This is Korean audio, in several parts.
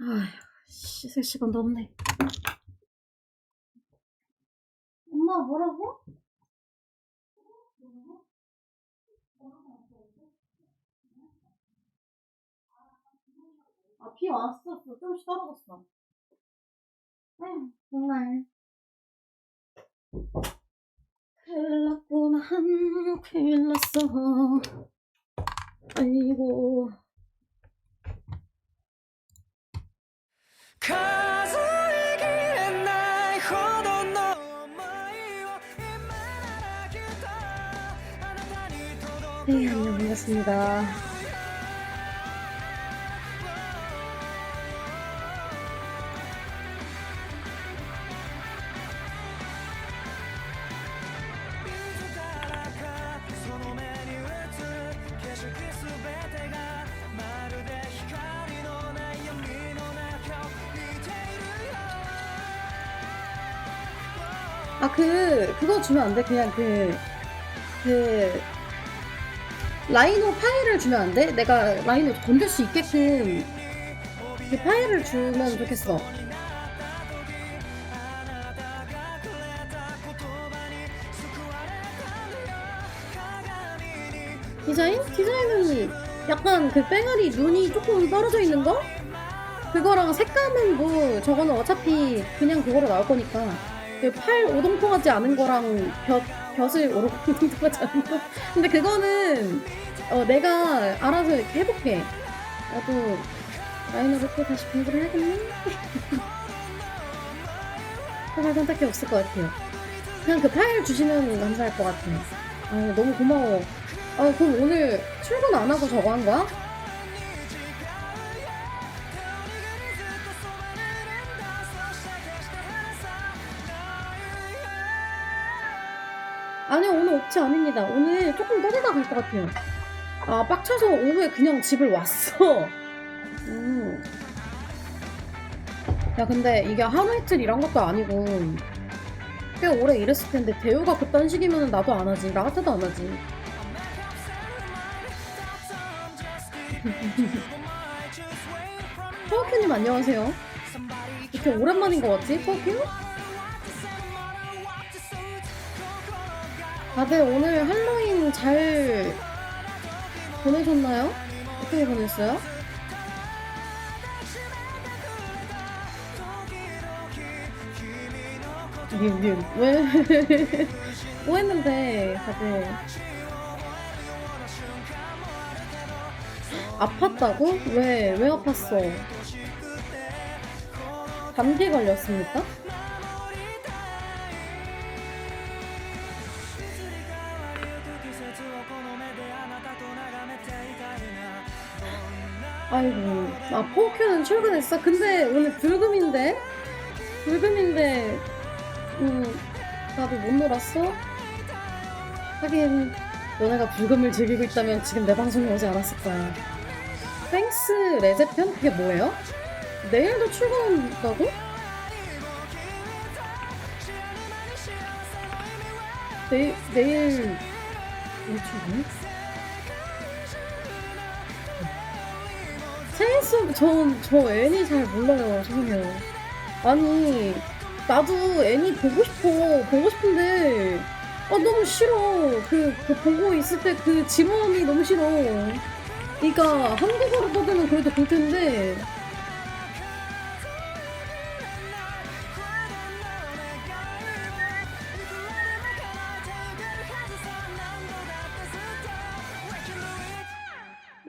아휴, 씻을 시간도 없네. 엄마 뭐라고? 아, 비 왔어. 조금씩 떨어졌어. 에휴, 정말. 큰일 났구나. 큰일 났어. 아이고. 네, 안녕, 반갑습니다. 아, 그, 그거 주면 안 돼? 그냥 그, 그, 라이노 파일을 주면 안 돼? 내가 라이노 건들 수 있게끔 그 파일을 주면 좋겠어. 디자인? 디자인은 약간 그 뺑아리 눈이 조금 떨어져 있는 거? 그거랑 색감은 뭐 저거는 어차피 그냥 그거로 나올 거니까 그 팔 오동통하지 않은 거랑 볕, 볕을 오동통하지 않은 거? 근데 그거는 어, 내가 알아서 이렇게 해볼게. 나도 라이너를 또 다시 공부를 해야겠네. 정말 선택이 없을 것 같아요. 그냥 그 파일 주시면 감사할 것 같아요. 아 너무 고마워. 아 그럼 오늘 출근 안 하고 저거 한 거야? 아니요 오늘 옵치 아닙니다. 오늘 조금 떠들다 갈 것 같아요. 아 빡쳐서 오후에 그냥 집을 왔어. 음. 야 근데 이게 하루 이틀 일한 것도 아니고 꽤 오래 일했을 텐데 대우가 그딴 식이면 나도 안 하지. 나 같아도 안 하지. 파워큐님 안녕하세요. 이렇게 오랜만인 것 같지 파워큐? 다들 오늘 할로윈 잘 보내셨나요? 어떻게 보냈어요? 미안 미안 왜? 뭐 했는데 다들 아팠다고? 왜? 왜 아팠어? 감기 걸렸습니까? 아이고, 아, 포큐는 출근했어? 근데 오늘 불금인데? 불금인데, 음, 나도 못 놀았어? 하긴, 너네가 불금을 즐기고 있다면 지금 내 방송에 오지 않았을 거야. 땡스 레제편? 그게 뭐예요? 내일도 출근한다고? 내일, 내일, 왜 출근? 세인스 전, 저 애니 잘 몰라요, 죄송해요. 아니, 나도 애니 보고 싶어, 보고 싶은데, 아, 너무 싫어. 그, 그 보고 있을 때 그 지루함이 너무 싫어. 그니까, 한국어로 떠들면 그래도 볼 텐데,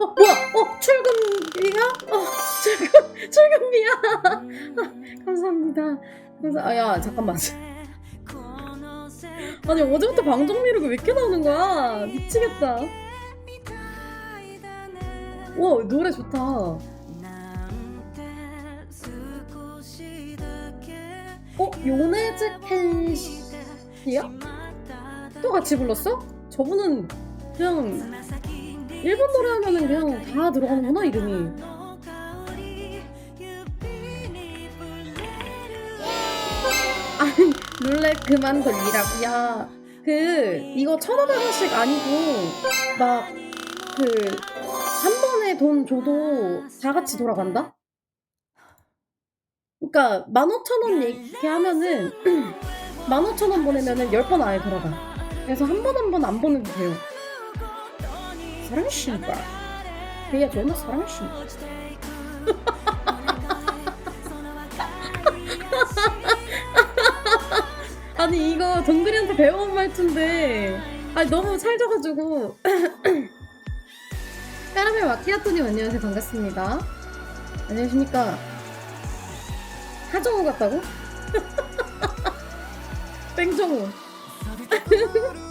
어, 뭐야? 어, 출금비가? 어, 출근, 출근비야. 감사합니다. 그래서, 아, 야, 잠깐만. 아니, 어제부터 방정미력이 왜 이렇게 나오는 거야? 미치겠다. 와, 노래 좋다. 어? 요네즈 켄시야? 또 같이 불렀어? 저분은 그냥 일본 노래 하면은 그냥 다 들어가는구나 이름이. 아니 룰렛 그만 돌리라고 야그 이거 천오백 원씩 아니고 막 그 한 번에 돈 줘도 다 같이 돌아간다? 그니까 만 오천 원 얘기하면은 만 오천 원 보내면은 열 번 아예 돌아가. 그래서 한 번 한 번 안 보내도 돼요. 사랑씨가 그야 존나 사랑씨 아니 이거 동글이한테 배워온 말투인데. 아니 너무 찰져가지고. 까라멜 마키아토님 안녕하세요. 반갑습니다. 안녕하십니까. 하정우 같다고? 뺑정우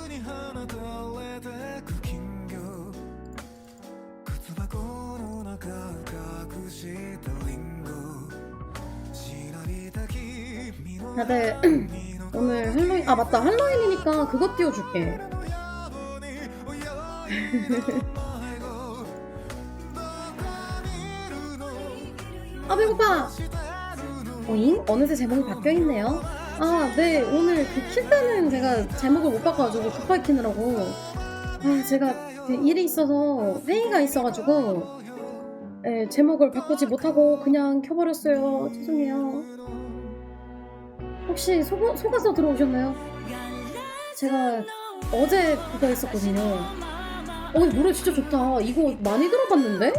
다들 오늘 할로윈 아 맞다. 할로윈이니까 그거 띄워줄게. 아 배고파. 오잉? 어느새 제목이 바뀌어있네요. 아 네. 오늘 그 킬 때는 제가 제목을 못 바꿔가지고 급하게 키느라고. 아 제가 그 일이 있어서 회의가 있어가지고 예, 제목을 바꾸지 못하고 그냥 켜버렸어요. 죄송해요 혹시 속, 속아서 들어오셨나요? 제가 어제 그거 했었거든요 어 노래 진짜 좋다 이거 많이 들어봤는데?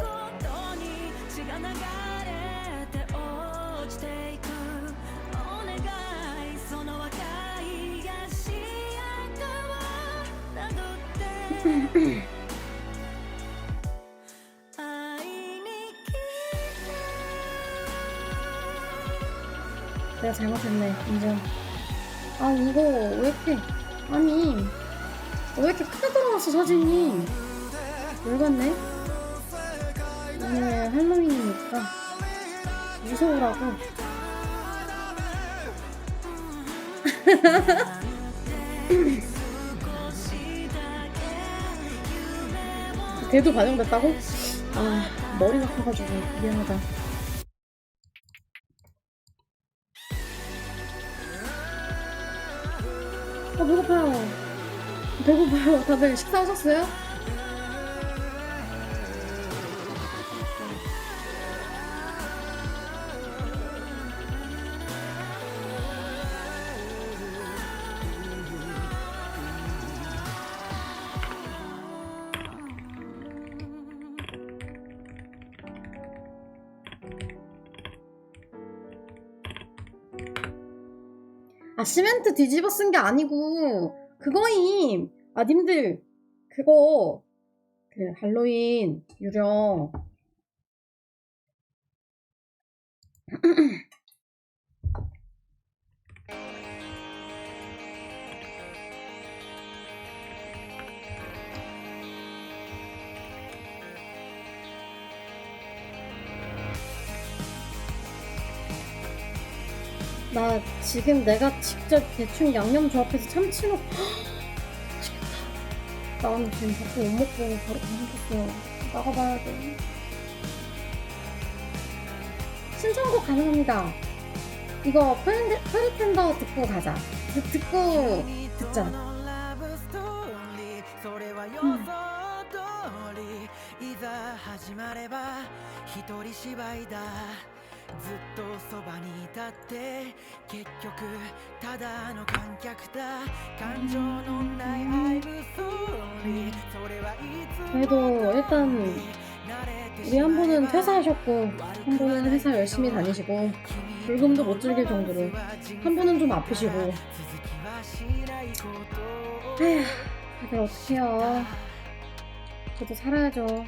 내가 잘못했네 인정. 아 이거 왜 이렇게 아니 왜 이렇게 크게 들어갔어 사진이? 열받네? 오늘 할로윈이니까 무서우라고. 걔도 반영됐다고? 아 머리가 커가지고 미안하다 아 배고파요 배고파요 다들 식사하셨어요? 시멘트 뒤집어 쓴 게 아니고 그거임. 아 님들 그거 그 할로윈 유령 나 지금 내가 직접 대충 양념 조합해서 참치 넣고 맛있겠다. 나는 지금 밥도 못 먹고 바로 가먹었어. 나가봐야 돼. 신청곡 가능합니다. 이거 프리텐더 듣고 가자. 듣, 듣고 듣자. ずっとそばにいたって結局ただの観客だ感情のないアイブストーリーそれはいつも 그래도 일단 慣れて 우리 한 분은 퇴사하셨고 한 분은 회사 열심히 다니시고 불금도 못 즐길 정도로 한 분은 좀 아프시고 続きはしないことを 에휴 다들 어떡해요 저도 살아야죠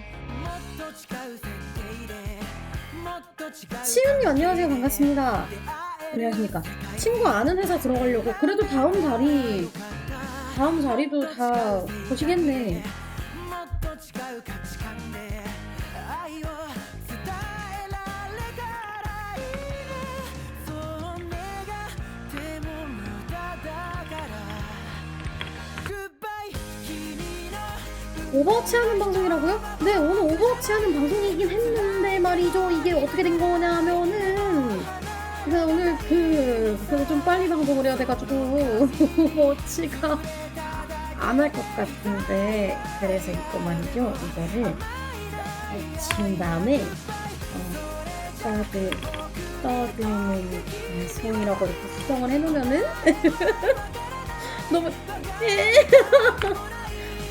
시은이 안녕하세요 반갑습니다. 안녕하십니까. 친구 아는 회사 들어가려고. 그래도 다음 자리 다음 자리도 다 보시겠네. 오버워치 하는 방송이라고요? 네 오늘 오버워치 하는 방송이긴 했는데. 말이죠 이게 어떻게 된 거냐면은 제가 오늘 그, 그좀 빨리 방송을 해야 돼가지고 오버워치가 안 할 것 같은데 그래서 이거 말이죠 이거를 지운 다음에 어, 떠드 떠드는 방송이라고 이렇게 수정을 해놓으면은 너무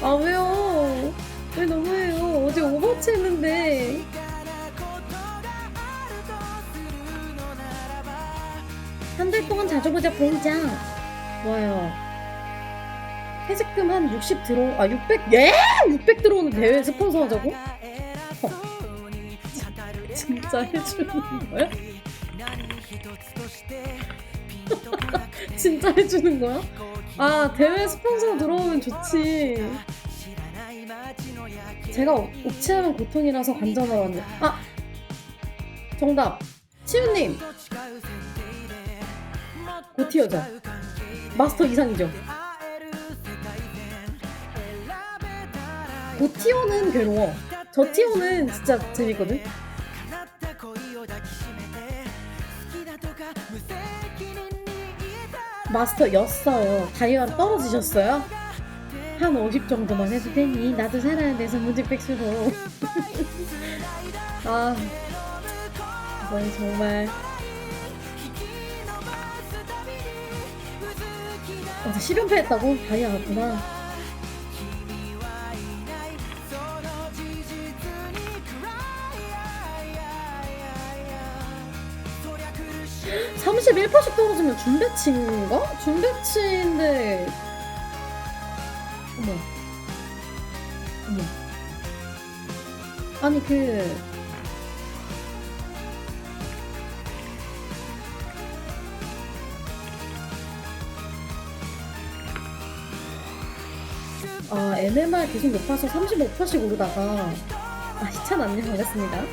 아 왜요? 왜 너무해요? 어제 오버워치 했는데 한 달 동안 자주 보자 보이장 좋아요 퇴직금 한 60 들어 아 600 예? 600 들어오는 대회 스폰서 하자고? 어. 진짜 해주는 거야? 진짜 해주는 거야? 아 대회 스폰서 들어오면 좋지 제가 옥- 옥치하면 고통이라서 관전하러 왔네 아 정답 치우님 고티어죠 마스터 이상이죠. 고티어는 괴로워. 저 티어는 진짜 재밌거든. 마스터였어요 다이아 떨어지셨어요? 한 50 정도만 해도 되니 나도 살아야 돼서 무직백수로. 아 이건 정말 어제 실현패 했다고? 다이아 갔구나 31%씩 떨어지면 준배치인가? 준배치인데 어머 어머 아니 그 아, NMR 계속 높아서 35%씩 오르다가 아, 희찬 안녕 반갑습니다.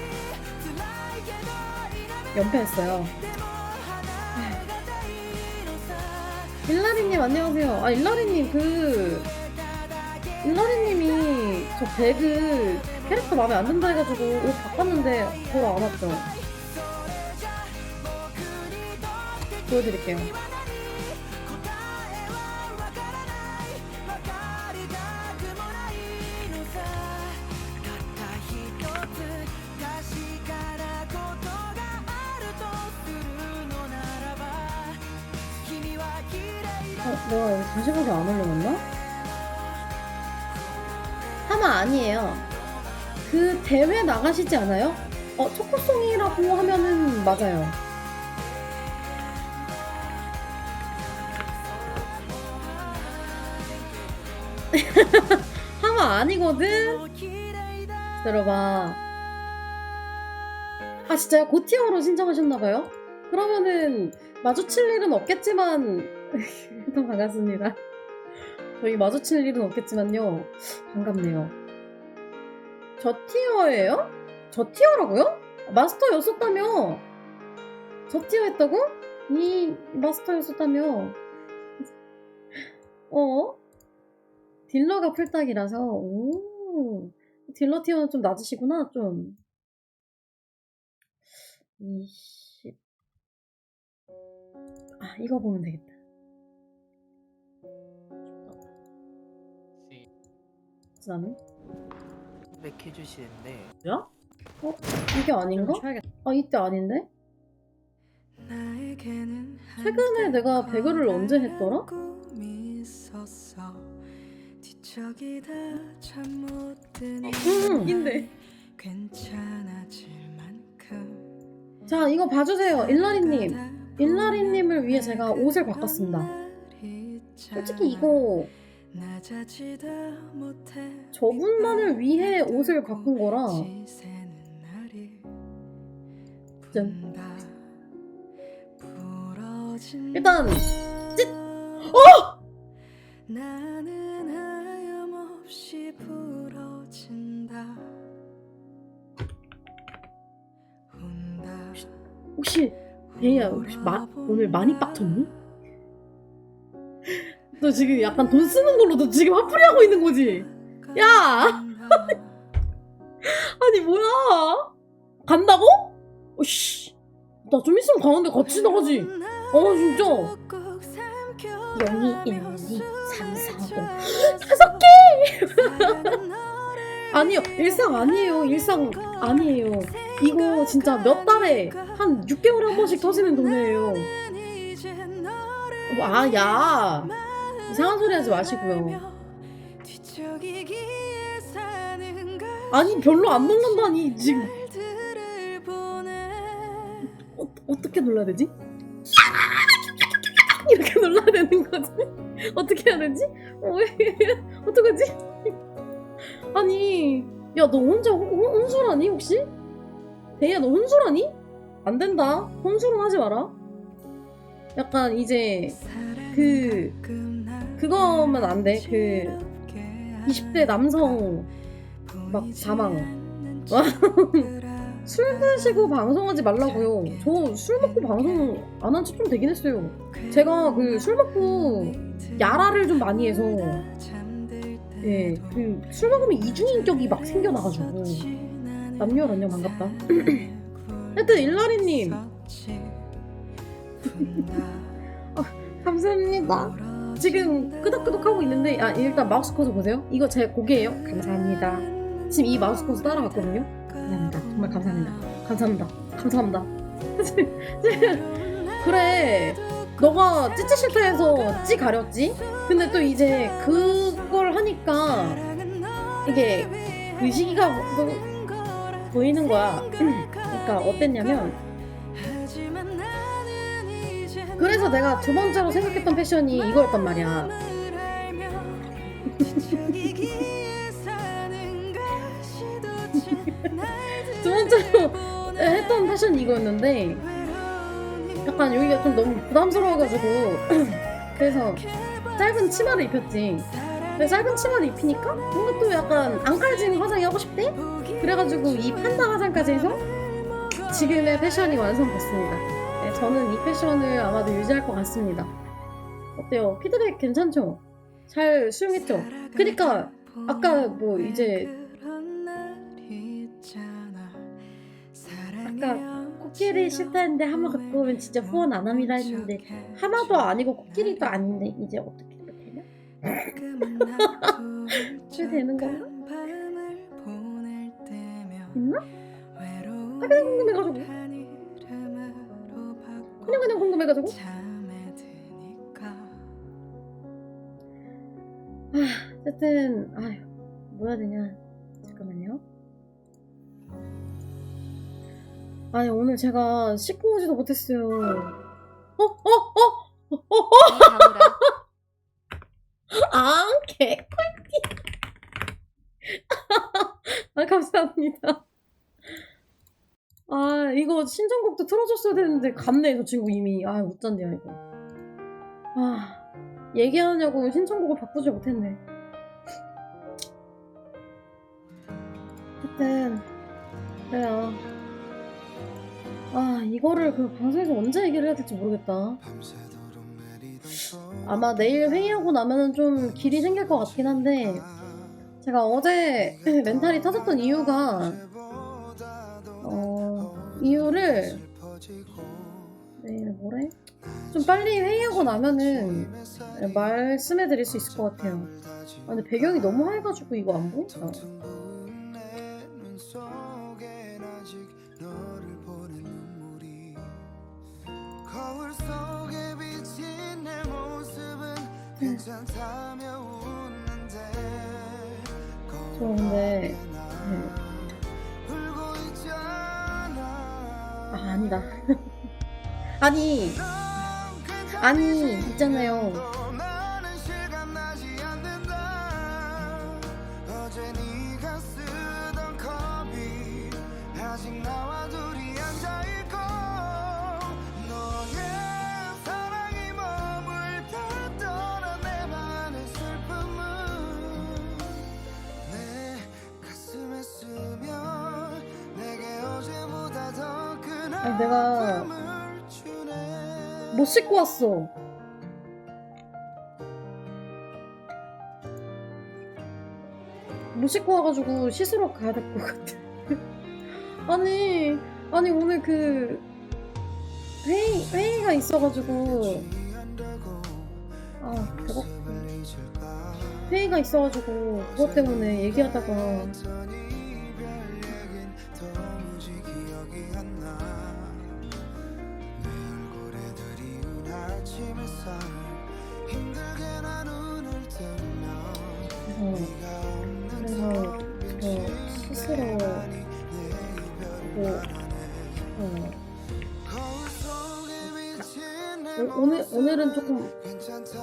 연패했어요. 일라리님 안녕하세요. 아 일라리님 그 일라리님이 저 배그 캐릭터 마음에 안 든다 해가지고 옷 바꿨는데 보러 안 왔죠. 보여드릴게요. 어, 내가 여기 다시보기 안 올려놨나? 하마 아니에요. 그 대회 나가시지 않아요? 어, 초코송이라고 하면은 맞아요. 하마 아니거든? 들어봐. 아, 진짜요? 고티어로 신청하셨나봐요? 그러면은 마주칠 일은 없겠지만 일단 반갑습니다. 저희 마주칠 일은 없겠지만요. 반갑네요. 저 티어예요? 저 티어라고요? 마스터였었다며? 저 티어였다고? 이 마스터였었다며? 어? 딜러가 풀딱이라서 오 딜러 티어는 좀 낮으시구나 좀 20... 아 이거 보면 되겠다 나는? 백 해주시는데 뭐야? 어? 이게 아닌가? 아 이때 아닌데? 최근에 내가 배그를 언제 했더라? 음, 인데 자 이거 봐주세요 일라리님 일라리님을 위해 제가 옷을 바꿨습니다 솔직히 이거 저분만을 위해 옷을 바꾼 거라 짠. 일단 찢! 어! 혹시 대희야 혹시 마, 오늘 많이 빡쳤니? 너 지금 약간 돈 쓰는 걸로 너 지금 화풀이 하고 있는 거지? 야! 아니 뭐야? 간다고? 어씨 나 좀 있으면 가는데 같이 나가지 어 진짜 0, 2, 1, 2, 3, 4, 5 다섯 개! 아니요 일상 아니에요 일상 아니에요 이거 진짜 몇 달에 한 6개월에 한 번씩 터지는 돈이에요 아 야 이상한 소리 하지 마시고요 아니 별로 안 놀란다니 지금 어, 어떻게 놀라야 되지? 이렇게 놀라야 되는 거지? 어떻게 해야 되지? 어, 어떡하지? 아니, 야, 너 혼자 혼, 혼- 혼술하니, 혹시? 대야, 너 혼술하니? 안 된다. 혼술은 하지 마라. 약간 이제, 그, 그거면 안 돼. 그, 20대 남성 막. 와. 술 드시고 방송하지 말라고요. 저 술 먹고 방송 안 한 지 좀 되긴 했어요. 제가 그 술 먹고 야라를 좀 많이 해서 예, 그 술 먹으면 이중인격이 막 생겨나가지고 남녀 안녕 반갑다. 하여튼 일라리님 감사합니다. 지금 끄덕끄덕 하고 있는데 아 일단 마우스 커서 보세요. 이거 제 고개예요. 감사합니다. 지금 이 마우스 커서 따라갔거든요. 감사합니다. 정말 감사합니다. 감사합니다. 감사합니다. 그래. 너가 찌찌 싫다 해서 찌 가렸지? 근데 또 이제 그걸 하니까 이게 그 시기가 뭐- 보이는 거야. 그러니까 어땠냐면 그래서 내가 두 번째로 생각했던 패션이 이거였단 말이야. 두 번째로 했던 패션이 이거였는데 약간 여기가 좀 너무 부담스러워가지고 그래서 짧은 치마를 입혔지. 짧은 치마를 입히니까 뭔가 또 약간 안 깔진 화장이 하고 싶대? 그래가지고 이 판다 화장까지 해서 지금의 패션이 완성됐습니다. 네, 저는 이 패션을 아마도 유지할 것 같습니다. 어때요? 피드백 괜찮죠? 잘 수용했죠? 그니까 아까 뭐 이제 아까 코끼리 싫다는데 하마 갖고 오면 진짜 후원 안 합니다 했는데 하마도 아니고 코끼리도 아닌데 이제 어떻게 되냐? 왜 되는 건가? 있나? 그냥 궁금해가지고 그냥 그냥 궁금해가지고 어쨌든 아휴 뭐 해야 되냐 잠깐만요 아니 오늘 제가 씻고 오지도 못했어요 어? 어? 어? 어? 어? 아 개꿀띠 아 감사합니다 아 이거 신청곡도 틀어줬어야 되는데 갔네 저 친구 이미. 아 못잔대요 이거. 아 얘기하냐고 신청곡을 바꾸지 못했네. 하여튼 그래요. 아 이거를 그 방송에서 언제 얘기를 해야 될지 모르겠다. 아마 내일 회의하고 나면은 좀 길이 생길 것 같긴 한데 제가 어제 멘탈이 터졌던 이유가 어 이유를 내일 뭐래? 좀 빨리 회의하고 나면은 말씀해 드릴 수 있을 것 같아요. 아, 근데 배경이 너무 하얘가지고 이거 안 보인다. 저 근데 아 아니다. 아니 아니 있잖아요 못 씻고 왔어. 못 씻고 와가지고 씻으러 가야 될 것 같아. 아니, 아니 오늘 그 회의 회의가 있어가지고 아 배고 회의가 있어가지고 그것 때문에 얘기하다가 오늘 오늘은 조금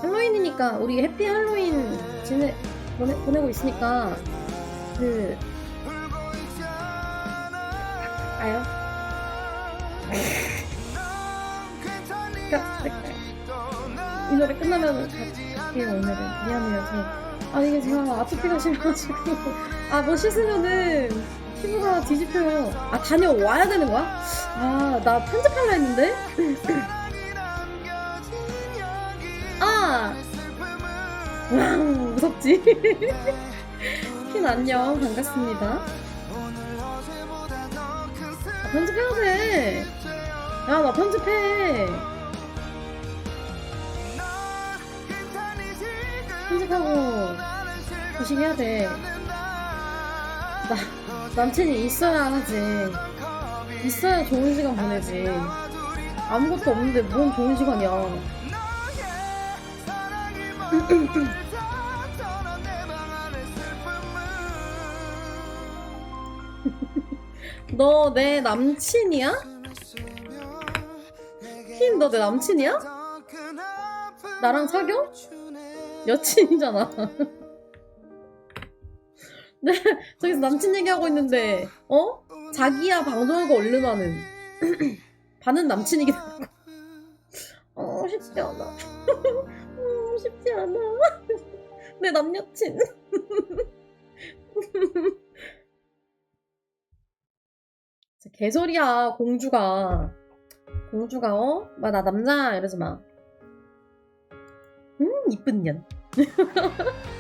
할로윈이니까 우리 해피 할로윈 지내 보내, 보내고 있으니까 그 아요 그러니까 이 노래 끝나면 갈게요 오늘은 미안해요 저. 아니 이게 제가 아토피가 심해가지고. 아 뭐 씻으면은 피부가 뒤집혀요. 아 다녀와야 되는 거야? 아 나 편집하려 했는데 아왕 무섭지 핀 안녕 반갑습니다 아, 편집해야 돼. 야, 나 편집해. 편집하고 고식해야 돼. 나 남친이 있어야 하지. 있어야 좋은 시간 보내지. 아무것도 없는데 뭔 좋은 시간이야. 너 내 남친이야? 흰너내 남친이야? 나랑 사겨? 여친이잖아. 네, 저기서 남친 얘기하고 있는데, 어? 자기야 방송하고 얼른 하는. 반은 남친이긴 하고. 어, 쉽지 않아. 어, 쉽지 않아. 내 남여친. 개소리야, 공주가. 공주가, 어? 막, 나 남자, 이러지 마. 음, 이쁜 년.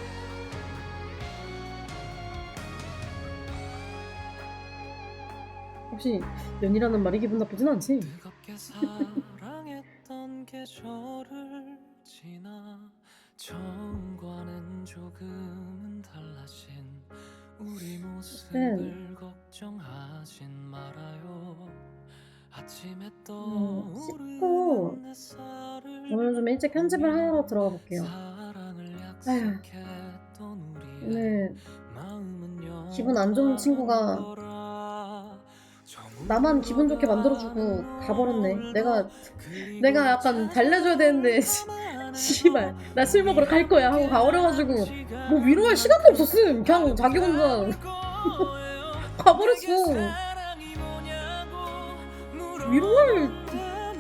혹시 연이라는 말이 기분 나쁘진 않지? 지나 처음과는 조금은 달라진 우리 모습을 네. 걱정하진 말아요 아침에 음, 씻고 오늘 좀 일찍 편집을 하러 들어가 볼게요. 우리의 오늘 기분 안 좋은 친구가 나만 기분 좋게 만들어주고 가버렸네. 내가 내가 약간 달래줘야 되는데 씨, 씨발 나 술 먹으러 갈 거야 하고 가버려가지고 뭐 위로할 시간도 없었음. 그냥 자기 혼자 가버렸어. 위로할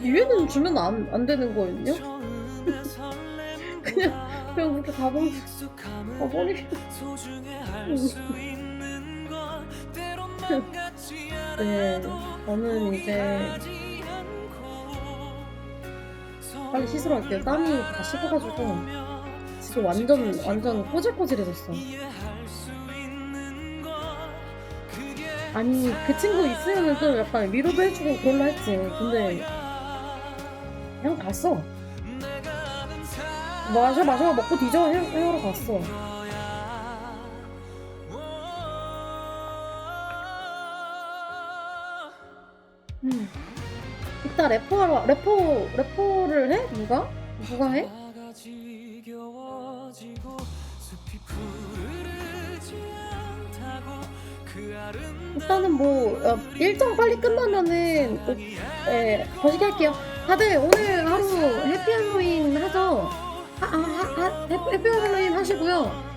기회는 주면 안, 안 되는 거였냐? 그냥 그냥 그렇게 가버리 가버리. 네, 저는 이제 빨리 씻으러 갈게요. 땀이 다 식어가지고 지금 완전 완전 꼬질꼬질해졌어. 아니 그 친구 있으면은 좀 약간 위로도 해주고 그럴라 했지. 근데 그냥 갔어. 마셔 마셔 먹고 뒤져 헤, 헤어러 갔어. 이따 래퍼하러 와- 래퍼 래퍼를 해? 누가? 누가 해? 일단은 뭐 어, 일정 빨리 끝나면은 어, 예, 거시기 할게요. 다들 오늘 하루 해피 할로윈 하죠? 하, 아, 하, 하, 해피, 할로윈 하시고요.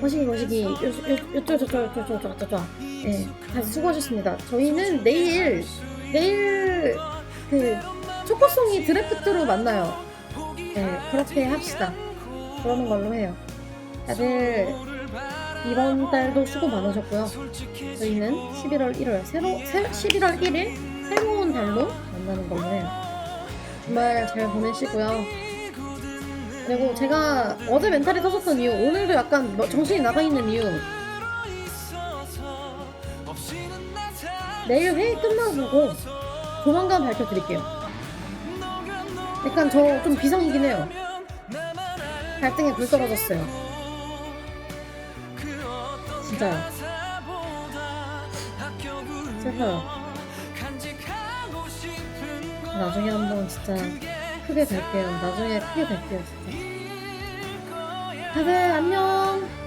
거시기 거시기 요, 요쪽 저쪽 저쪽 저쪽 저쪽 예, 다시 수고하셨습니다. 저희는 내일 내일 그 초코송이 드래프트로 만나요. 예, 그렇게 합시다. 그러는 걸로 해요. 다들 이번 달도 수고 많으셨고요. 저희는 11월 1일 새로 새, 11월 1일 새로운 달로 만나는 건데 정말 잘 보내시고요. 그리고 제가 어제 멘탈이 터졌던 이유, 오늘도 약간 뭐 정신이 나가 있는 이유. 내일 회의 끝나고 조만간 밝혀드릴게요. 약간 저 좀 비상이긴 해요. 발등에 불 떨어졌어요. 진짜요. 슬퍼요. 나중에 한번 진짜 크게 뵐게요. 나중에 크게 뵐게요, 진짜. 다들 안녕.